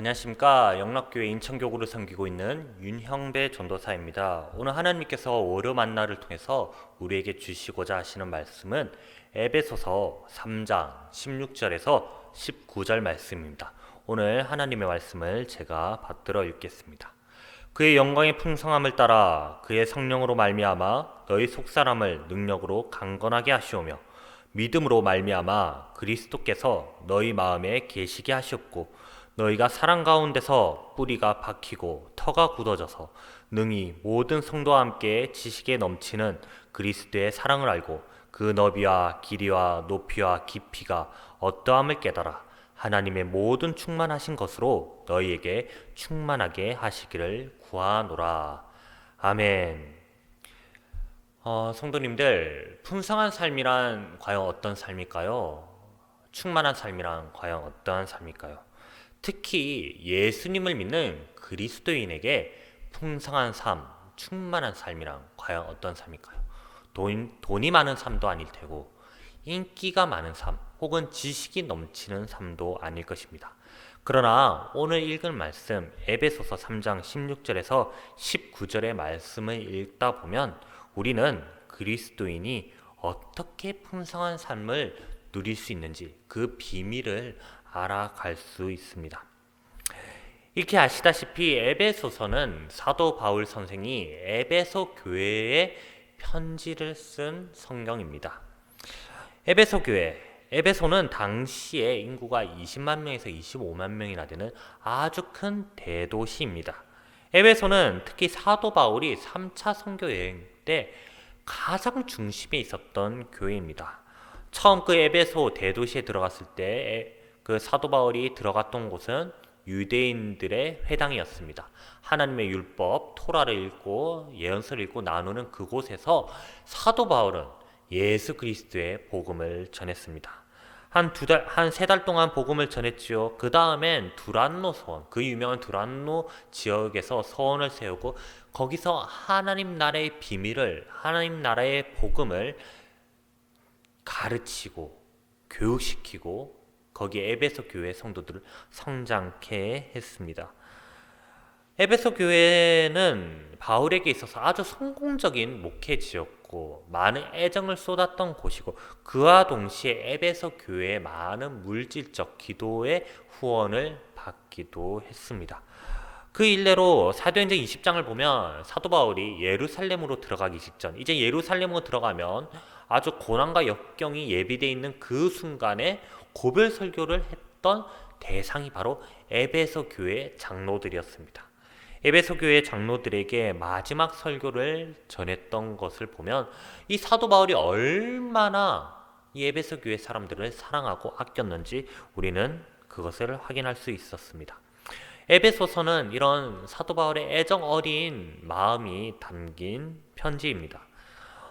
안녕하십니까 영락교회 인천교구를 섬기고 있는 윤형배 전도사입니다. 오늘 하나님께서 월요 만나를 통해서 우리에게 주시고자 하시는 말씀은 에베소서 3장 16절에서 19절 말씀입니다. 오늘 하나님의 말씀을 제가 받들어 읽겠습니다. 그의 영광의 풍성함을 따라 그의 성령으로 말미암아 너희 속사람을 능력으로 강건하게 하시오며 믿음으로 말미암아 그리스도께서 너희 마음에 계시게 하셨고 너희가 사랑 가운데서 뿌리가 박히고 터가 굳어져서 능히 모든 성도와 함께 지식에 넘치는 그리스도의 사랑을 알고 그 너비와 길이와 높이와 깊이가 어떠함을 깨달아 하나님의 모든 충만하신 것으로 너희에게 충만하게 하시기를 구하노라. 아멘. 어, 성도님들, 풍성한 삶이란 과연 어떤 삶일까요? 충만한 삶이란 과연 어떠한 삶일까요? 특히 예수님을 믿는 그리스도인에게 풍성한 삶, 충만한 삶이란 과연 어떤 삶일까요? 돈, 돈이 많은 삶도 아닐 테고, 인기가 많은 삶, 혹은 지식이 넘치는 삶도 아닐 것입니다. 그러나 오늘 읽은 말씀, 에베소서 3장 16절에서 19절의 말씀을 읽다 보면 우리는 그리스도인이 어떻게 풍성한 삶을 누릴 수 있는지 그 비밀을 알아갈 수 있습니다. 이렇게 아시다시피 에베소서는 사도 바울 선생이 에베소 교회에 편지를 쓴 성경입니다. 에베소 교회 에베소는 당시에 인구가 20만 명에서 25만 명이나 되는 아주 큰 대도시입니다. 에베소는 특히 사도 바울이 3차 선교 여행 때 가장 중심에 있었던 교회입니다. 처음 그 에베소 대도시에 들어갔을 때 그 사도 바울이 들어갔던 곳은 유대인들의 회당이었습니다. 하나님의 율법, 토라를 읽고 예언서를 읽고 나누는 그곳에서 사도 바울은 예수 그리스도의 복음을 전했습니다. 한 두 달, 한 세 달 동안 복음을 전했지요. 그 다음엔 두란노 서원, 그 유명한 두란노 지역에서 서원을 세우고 거기서 하나님 나라의 비밀을, 하나님 나라의 복음을 가르치고 교육시키고 거기 에베소 교회 성도들을 성장케 했습니다. 에베소 교회는 바울에게 있어서 아주 성공적인 목회지였고 많은 애정을 쏟았던 곳이고 그와 동시에 에베소 교회의 많은 물질적 기도의 후원을 받기도 했습니다. 그 일례로 사도행전 20장을 보면 사도 바울이 예루살렘으로 들어가기 직전 이제 예루살렘으로 들어가면 아주 고난과 역경이 예비되어 있는 그 순간에 고별 설교를 했던 대상이 바로 에베소 교회 장로들이었습니다. 에베소 교회 장로들에게 마지막 설교를 전했던 것을 보면 이 사도 바울이 얼마나 이 에베소 교회 사람들을 사랑하고 아꼈는지 우리는 그것을 확인할 수 있었습니다. 에베소서는 이런 사도 바울의 애정 어린 마음이 담긴 편지입니다.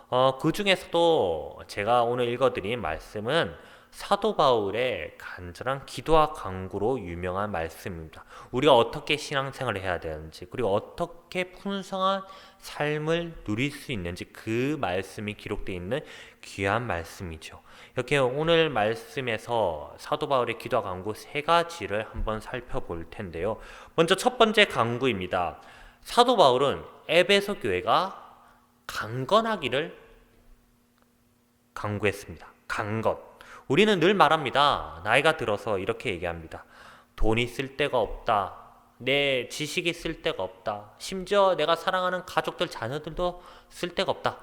어, 그 중에서도 제가 오늘 읽어드린 말씀은 사도 바울의 간절한 기도와 강구로 유명한 말씀입니다. 우리가 어떻게 신앙생활을 해야 되는지 그리고 어떻게 풍성한 삶을 누릴 수 있는지 그 말씀이 기록되어 있는 귀한 말씀이죠. 이렇게 오늘 말씀에서 사도 바울의 기도와 강구 세 가지를 한번 살펴볼 텐데요. 먼저 첫 번째 강구입니다. 사도 바울은 에베소 교회가 강건하기를 강구했습니다. 강건. 우리는 늘 말합니다. 나이가 들어서 이렇게 얘기합니다. 돈이 쓸 데가 없다. 내 지식이 쓸 데가 없다. 심지어 내가 사랑하는 가족들, 자녀들도 쓸 데가 없다.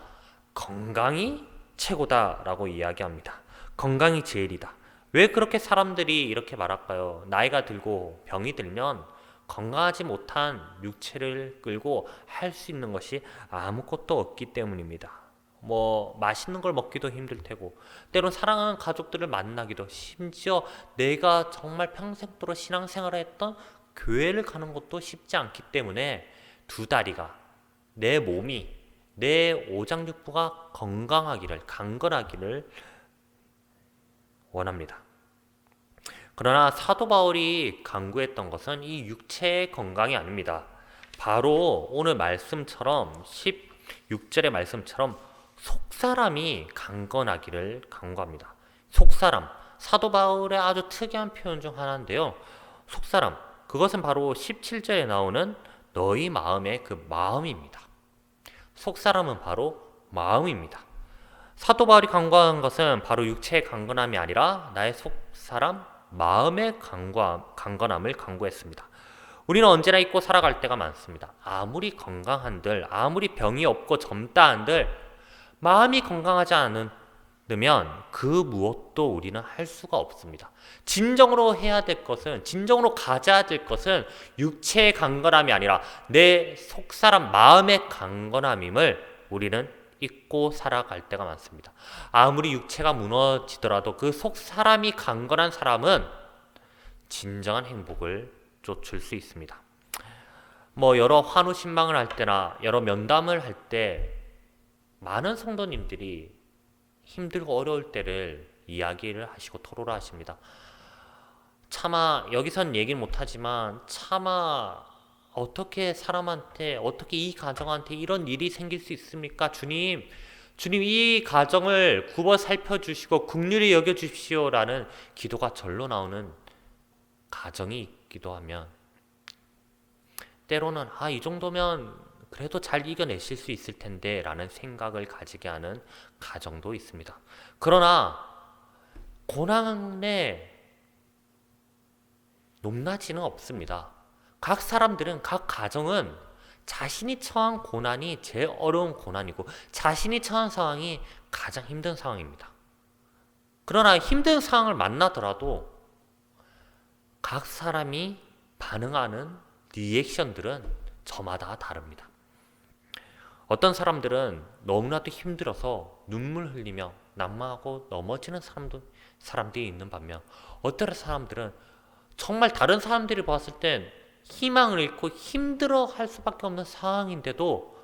건강이 최고다라고 이야기합니다. 건강이 제일이다. 왜 그렇게 사람들이 이렇게 말할까요? 나이가 들고 병이 들면 건강하지 못한 육체를 끌고 할 수 있는 것이 아무것도 없기 때문입니다. 뭐 맛있는 걸 먹기도 힘들 테고 때론 사랑하는 가족들을 만나기도 심지어 내가 정말 평생도록 신앙생활을 했던 교회를 가는 것도 쉽지 않기 때문에 두 다리가 내 몸이 내 오장육부가 건강하기를 강건하기를 원합니다. 그러나 사도 바울이 강구했던 것은 이 육체의 건강이 아닙니다. 바로 오늘 말씀처럼 16절의 말씀처럼 속 사람이 강건하기를 강구합니다. 속 사람 사도 바울의 아주 특이한 표현 중 하나인데요. 속 사람 그것은 바로 17절에 나오는 너희 마음의 그 마음입니다. 속 사람은 바로 마음입니다. 사도 바울이 강구한 것은 바로 육체의 강건함이 아니라 나의 속 사람 마음의 강건함을 강구했습니다. 우리는 언제나 잊고 살아갈 때가 많습니다. 아무리 건강한들, 아무리 병이 없고 젊다 한들 마음이 건강하지 않으면 그 무엇도 우리는 할 수가 없습니다. 진정으로 해야 될 것은 진정으로 가져야 될 것은 육체의 강건함이 아니라 내 속사람 마음의 강건함임을 우리는 잊고 살아갈 때가 많습니다. 아무리 육체가 무너지더라도 그 속 사람이 강건한 사람은 진정한 행복을 쫓을 수 있습니다. 뭐 여러 환우 신망을 할 때나 여러 면담을 할 때 많은 성도님들이 힘들고 어려울 때를 이야기를 하시고 토로를 하십니다. 차마 여기선 얘기는 못하지만 차마 어떻게 사람한테 어떻게 이 가정한테 이런 일이 생길 수 있습니까? 주님, 주님 이 가정을 굽어 살펴주시고 국률이 여겨주십시오라는 기도가 절로 나오는 가정이 있기도 하면 때로는 아 이 정도면 그래도 잘 이겨내실 수 있을 텐데 라는 생각을 가지게 하는 가정도 있습니다. 그러나 고난의 높낮이는 없습니다. 각 사람들은 각 가정은 자신이 처한 고난이 제일 어려운 고난이고 자신이 처한 상황이 가장 힘든 상황입니다. 그러나 힘든 상황을 만나더라도 각 사람이 반응하는 리액션들은 저마다 다릅니다. 어떤 사람들은 너무나도 힘들어서 눈물 흘리며 난망하고 넘어지는 사람도 사람들이 있는 반면 어떤 사람들은 정말 다른 사람들이 봤을 땐 희망을 잃고 힘들어 할 수밖에 없는 상황인데도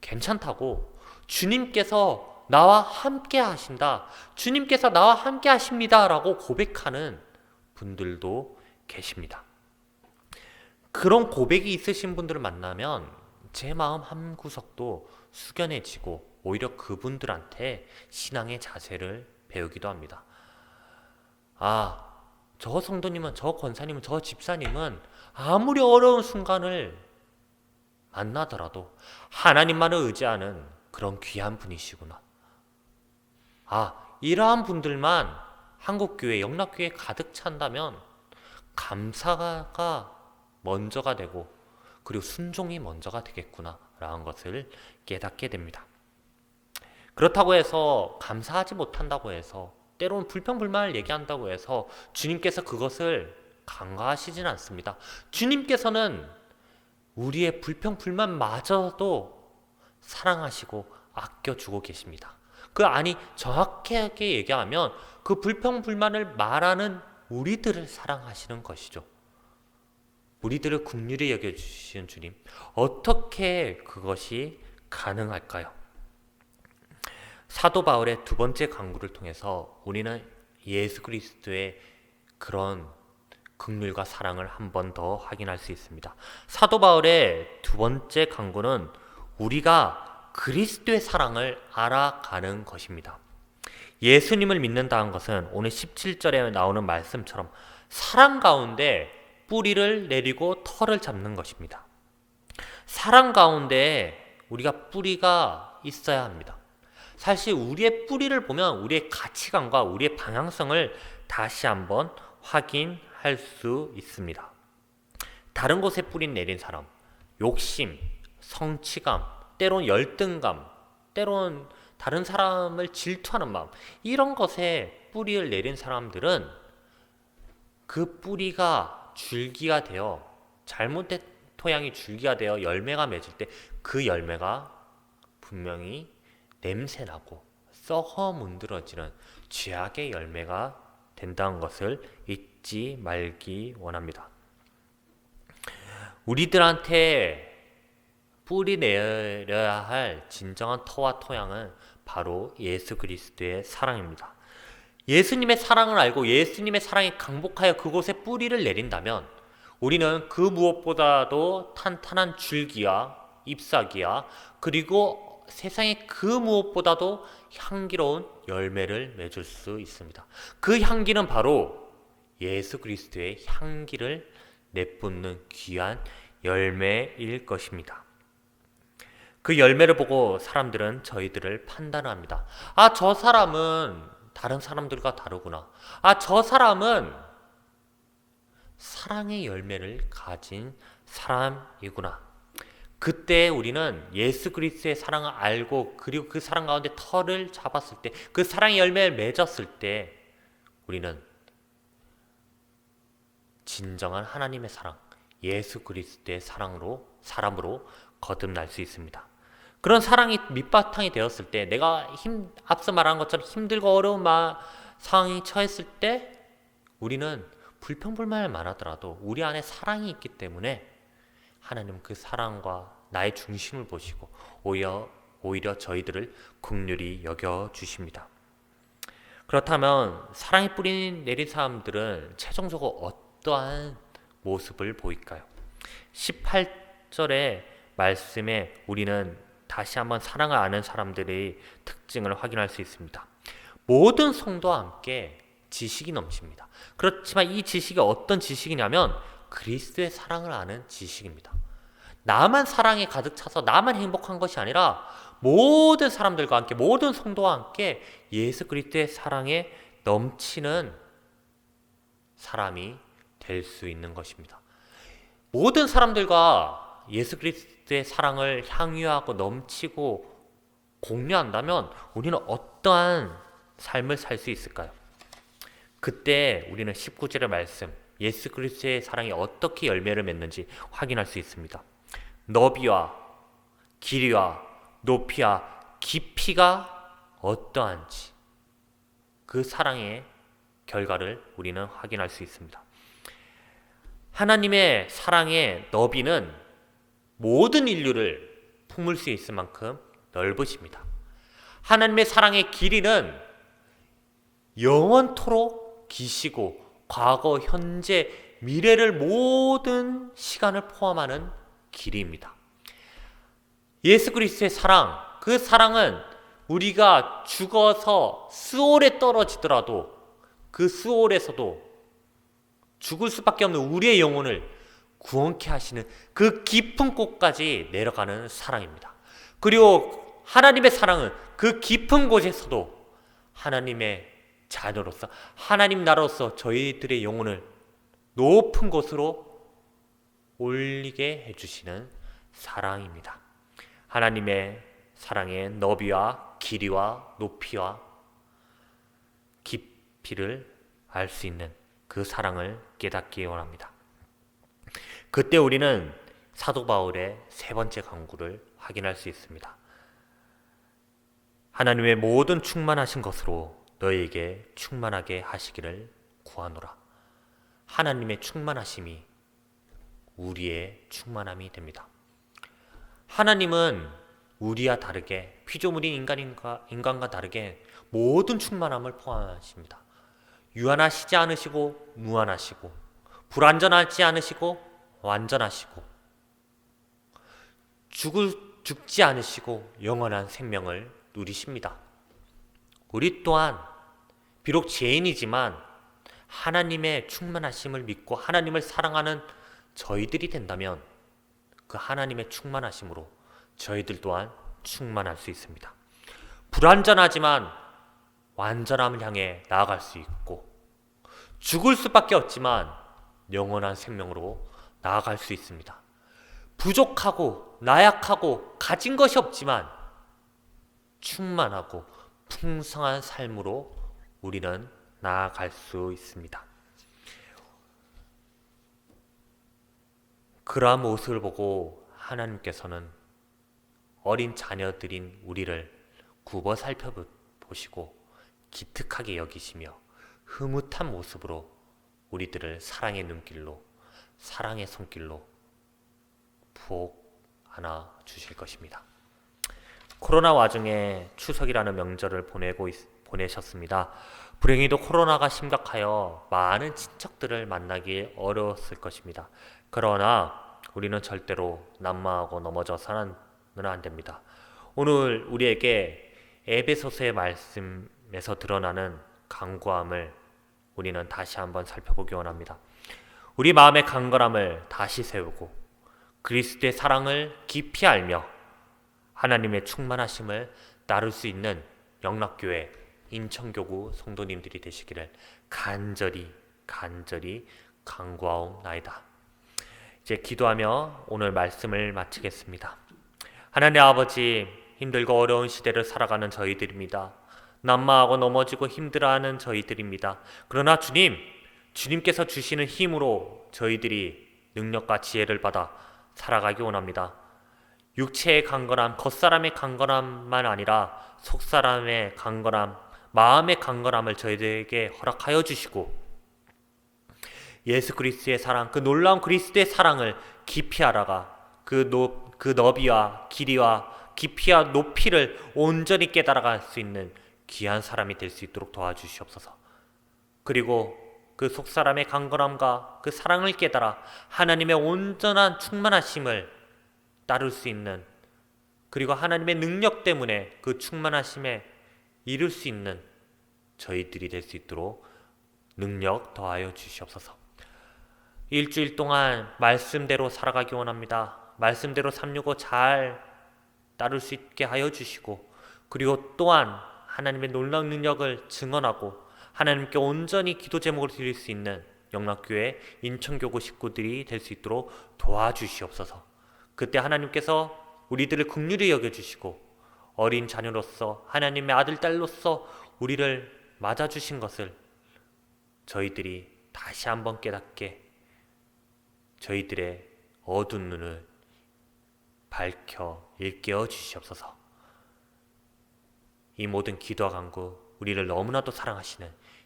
괜찮다고 주님께서 나와 함께 하신다. 주님께서 나와 함께 하십니다. 라고 고백하는 분들도 계십니다. 그런 고백이 있으신 분들을 만나면 제 마음 한 구석도 숙연해지고 오히려 그분들한테 신앙의 자세를 배우기도 합니다. 아, 저 성도님은, 저 권사님은, 저 집사님은 아무리 어려운 순간을 만나더라도 하나님만을 의지하는 그런 귀한 분이시구나. 아, 이러한 분들만 한국교회, 영락교회 가득 찬다면 감사가 먼저가 되고 그리고 순종이 먼저가 되겠구나 라는 것을 깨닫게 됩니다. 그렇다고 해서 감사하지 못한다고 해서 때로는 불평불만을 얘기한다고 해서 주님께서 그것을 간과하시진 않습니다. 주님께서는 우리의 불평불만마저도 사랑하시고 아껴주고 계십니다. 그 아니 정확하게 얘기하면 그 불평불만을 말하는 우리들을 사랑하시는 것이죠. 우리들을 국률이 여겨주시는 주님, 어떻게 그것이 가능할까요? 사도 바울의 두 번째 강구를 통해서 우리는 예수 그리스도의 그런 극률과 사랑을 한 번 더 확인할 수 있습니다. 사도 바울의 두 번째 강구는 우리가 그리스도의 사랑을 알아가는 것입니다. 예수님을 믿는다는 것은 오늘 17절에 나오는 말씀처럼 사랑 가운데 뿌리를 내리고 털을 잡는 것입니다. 사랑 가운데 우리가 뿌리가 있어야 합니다. 사실 우리의 뿌리를 보면 우리의 가치관과 우리의 방향성을 다시 한번 확인할 수 있습니다. 다른 곳에 뿌리 내린 사람, 욕심, 성취감, 때론 열등감, 때론 다른 사람을 질투하는 마음, 이런 것에 뿌리를 내린 사람들은 그 뿌리가 줄기가 되어 잘못된 토양이 줄기가 되어 열매가 맺을 때 그 열매가 분명히 냄새나고 썩어 문드러지는 죄악의 열매가 된다는 것을 잊지 말기 원합니다. 우리들한테 뿌리 내려야 할 진정한 터와 토양은 바로 예수 그리스도의 사랑입니다. 예수님의 사랑을 알고 예수님의 사랑이 강복하여 그곳에 뿌리를 내린다면 우리는 그 무엇보다도 탄탄한 줄기와 잎사귀와 그리고 세상의 그 무엇보다도 향기로운 열매를 맺을 수 있습니다. 그 향기는 바로 예수 그리스도의 향기를 내뿜는 귀한 열매일 것입니다. 그 열매를 보고 사람들은 저희들을 판단합니다. 아, 저 사람은 다른 사람들과 다르구나. 아, 저 사람은 사랑의 열매를 가진 사람이구나. 그때 우리는 예수 그리스도의 사랑을 알고 그리고 그 사랑 가운데 털을 잡았을 때 그 사랑의 열매를 맺었을 때 우리는 진정한 하나님의 사랑, 예수 그리스도의 사랑으로 사람으로 거듭날 수 있습니다. 그런 사랑이 밑바탕이 되었을 때 내가 힘 앞서 말한 것처럼 힘들고 어려운 마, 상황이 처했을 때 우리는 불평불만을 많하더라도 우리 안에 사랑이 있기 때문에 하나님 그 사랑과 나의 중심을 보시고 오히려 오히려 저희들을 국률이 여겨 주십니다. 그렇다면 사랑의 뿌리 내린 사람들은 최종적으로 어떠한 모습을 보일까요? 18절의 말씀에 우리는 다시 한번 사랑을 아는 사람들의 특징을 확인할 수 있습니다. 모든 성도와 함께 지식이 넘칩니다. 그렇지만 이 지식이 어떤 지식이냐면 그리스도의 사랑을 아는 지식입니다. 나만 사랑에 가득 차서 나만 행복한 것이 아니라 모든 사람들과 함께 모든 성도와 함께 예수 그리스도의 사랑에 넘치는 사람이 될 수 있는 것입니다. 모든 사람들과 예수 그리스도의 사랑을 향유하고 넘치고 공유한다면 우리는 어떠한 삶을 살 수 있을까요? 그때 우리는 19절의 말씀, 예수 그리스도의 사랑이 어떻게 열매를 맺는지 확인할 수 있습니다. 너비와 길이와 높이와 깊이가 어떠한지 그 사랑의 결과를 우리는 확인할 수 있습니다. 하나님의 사랑의 너비는 모든 인류를 품을 수 있을 만큼 넓으십니다. 하나님의 사랑의 길이는 영원토록 기시고 과거, 현재, 미래를 모든 시간을 포함하는 길이입니다. 예수 그리스도의 사랑, 그 사랑은 우리가 죽어서 수월에 떨어지더라도 그 수월에서도 죽을 수밖에 없는 우리의 영혼을 구원케 하시는 그 깊은 곳까지 내려가는 사랑입니다. 그리고 하나님의 사랑은 그 깊은 곳에서도 하나님의 자녀로서 하나님 나라로서 저희들의 영혼을 높은 곳으로 올리게 해주시는 사랑입니다. 하나님의 사랑의 너비와 길이와 높이와 깊이를 알 수 있는 그 사랑을 깨닫기 원합니다. 그때 우리는 사도 바울의 세 번째 강구를 확인할 수 있습니다. 하나님의 모든 충만하신 것으로 너희에게 충만하게 하시기를 구하노라. 하나님의 충만하심이 우리의 충만함이 됩니다. 하나님은 우리와 다르게 피조물인 인간인가, 인간과 다르게 모든 충만함을 포함하십니다. 유한하시지 않으시고 무한하시고 불완전하지 않으시고 완전하시고 죽을 죽지 않으시고 영원한 생명을 누리십니다. 우리 또한 비록 죄인이지만 하나님의 충만하심을 믿고 하나님을 사랑하는 저희들이 된다면 그 하나님의 충만하심으로 저희들 또한 충만할 수 있습니다. 불완전하지만 완전함을 향해 나아갈 수 있고 죽을 수밖에 없지만 영원한 생명으로 나아갈 수 있습니다. 부족하고 나약하고 가진 것이 없지만 충만하고 풍성한 삶으로 우리는 나아갈 수 있습니다. 그러한 모습을 보고 하나님께서는 어린 자녀들인 우리를 굽어 살펴보시고 기특하게 여기시며 흐뭇한 모습으로 우리들을 사랑의 눈길로 사랑의 손길로 부옥 안아 주실 것입니다. 코로나 와중에 추석이라는 명절을 보내고 있, 보내셨습니다. 불행히도 코로나가 심각하여 많은 친척들을 만나기 어려웠을 것입니다. 그러나 우리는 절대로 난마하고 넘어져서는 안 됩니다. 오늘 우리에게 에베소서의 말씀에서 드러나는 강구함을 우리는 다시 한번 살펴보기 원합니다. 우리 마음의 강건함을 다시 세우고 그리스도의 사랑을 깊이 알며 하나님의 충만하심을 나눌 수 있는 영락교회 인천교구 성도님들이 되시기를 간절히 간절히 간구하옵나이다. 이제 기도하며 오늘 말씀을 마치겠습니다. 하나님 아버지 힘들고 어려운 시대를 살아가는 저희들입니다. 난마하고 넘어지고 힘들어하는 저희들입니다. 그러나 주님, 주님께서 주시는 힘으로 저희들이 능력과 지혜를 받아 살아가기 원합니다. 육체의 강건함, 겉사람의 강건함만 아니라 속사람의 강건함, 마음의 강건함을 저희들에게 허락하여 주시고 예수 그리스도의 사랑, 그 놀라운 그리스도의 사랑을 깊이 알아가 그, 노, 그 너비와 길이와 깊이와 높이를 온전히 깨달아갈 수 있는 귀한 사람이 될 수 있도록 도와주시옵소서. 그리고 그 속사람의 강건함과 그 사랑을 깨달아 하나님의 온전한 충만하심을 따를 수 있는 그리고 하나님의 능력 때문에 그 충만하심에 이룰 수 있는 저희들이 될 수 있도록 능력 더하여 주시옵소서. 일주일 동안 말씀대로 살아가기 원합니다. 말씀대로 365 잘 따를 수 있게 하여 주시고 그리고 또한 하나님의 놀라운 능력을 증언하고 하나님께 온전히 기도 제목을 드릴 수 있는 영락교회 인천교구 식구들이 될 수 있도록 도와주시옵소서. 그때 하나님께서 우리들을 긍휼히 여겨 주시고 어린 자녀로서 하나님의 아들 딸로서 우리를 맞아 주신 것을 저희들이 다시 한번 깨닫게 저희들의 어두운 눈을 밝혀 일깨워 주시옵소서. 이 모든 기도와 간구 우리를 너무나도 사랑하시는